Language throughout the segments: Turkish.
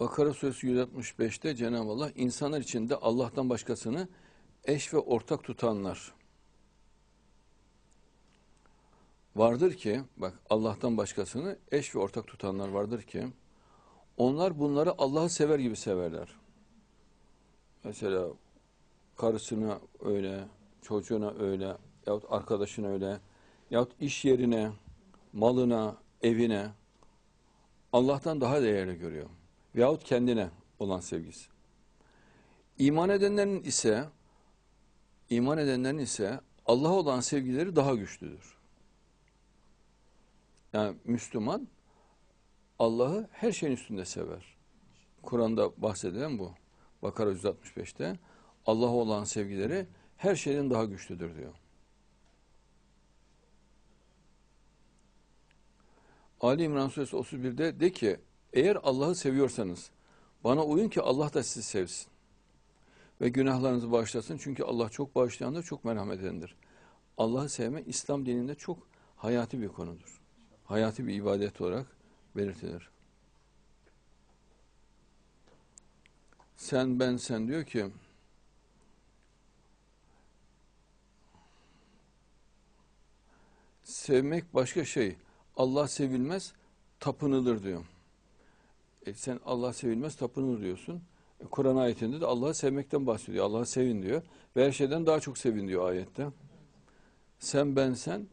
Bakara suresi 165'te Cenab-ı Allah insanlar içinde Allah'tan başkasını eş ve ortak tutanlar vardır ki bak Allah'tan başkasını eş ve ortak tutanlar vardır ki onlar bunları Allah'ı sever gibi severler. Mesela karısına öyle, çocuğuna öyle, yahut arkadaşına öyle, yahut iş yerine, malına, evine Allah'tan daha değerli görüyor. Veyahut kendine olan sevgisi. İman edenlerin ise iman edenlerin ise Allah'a olan sevgileri daha güçlüdür. Yani Müslüman Allah'ı her şeyin üstünde sever. Kur'an'da bahsedilen bu. Bakara 165'te Allah'a olan sevgileri her şeyden daha güçlüdür diyor. Ali İmran Suresi 31'de de ki eğer Allah'ı seviyorsanız bana uyun ki Allah da sizi sevsin. Ve günahlarınızı bağışlasın. Çünkü Allah çok bağışlayandır, çok merhamet edendir. Allah'ı sevme İslam dininde çok hayati bir konudur. Hayati bir ibadet olarak belirtilir. Sen, ben, sen diyor ki sevmek başka şey. Allah sevilmez, tapınılır diyor. E sen Allah sevilmez, tapınılır diyorsun. E Kur'an ayetinde de Allah'ı sevmekten bahsediyor. Allah'ı sevin diyor. Ve her şeyden daha çok sevin diyor ayette. Sen ben sen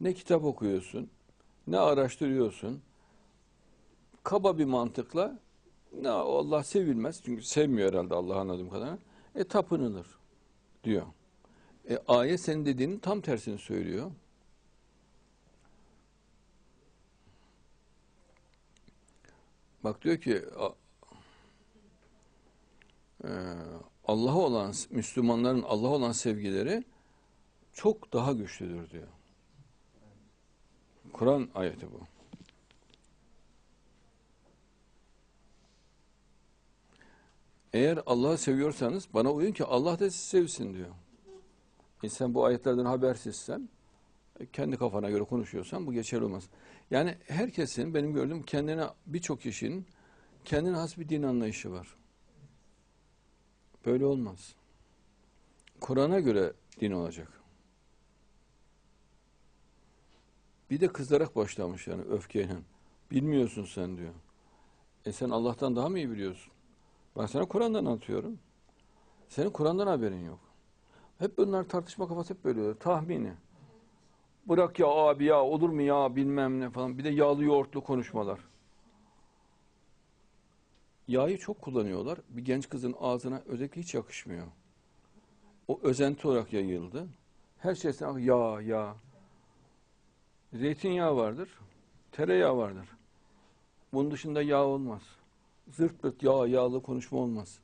ne kitap okuyorsun, ne araştırıyorsun. Kaba bir mantıkla ne Allah sevilmez. Çünkü sevmiyor herhalde Allah anladığım kadarıyla. E tapınılır diyor. E ayet senin dediğinin tam tersini söylüyor. Bak diyor ki e, Allah'a olan Müslümanların Allah'a olan sevgileri çok daha güçlüdür diyor. Kur'an ayeti bu. Eğer Allah'ı seviyorsanız bana uyun ki Allah da sizi sevsin diyor. E sen bu ayetlerden habersizsen, kendi kafana göre konuşuyorsan bu geçerli olmaz. Yani herkesin benim gördüğüm kendine birçok kişinin kendine has bir din anlayışı var. Böyle olmaz. Kur'an'a göre din olacak. Bir de kızarak başlamış yani öfkeyle. Bilmiyorsun sen diyor. E sen Allah'tan daha mı iyi biliyorsun? Ben sana Kur'an'dan anlatıyorum. Senin Kur'an'dan haberin yok. Hep bunlar tartışma kafası hep böyle oluyor. Tahmini. Bırak ya abi ya olur mu ya bilmem ne falan. Bir de yağlı yoğurtlu konuşmalar. Yağı çok kullanıyorlar. Bir genç kızın ağzına özellikle hiç yakışmıyor. O özenti olarak yayıldı. Her şeyden yağ, yağ. Zeytinyağı vardır. Tereyağı vardır. Bunun dışında yağ olmaz. Zırt pırt yağ, yağlı konuşma olmaz.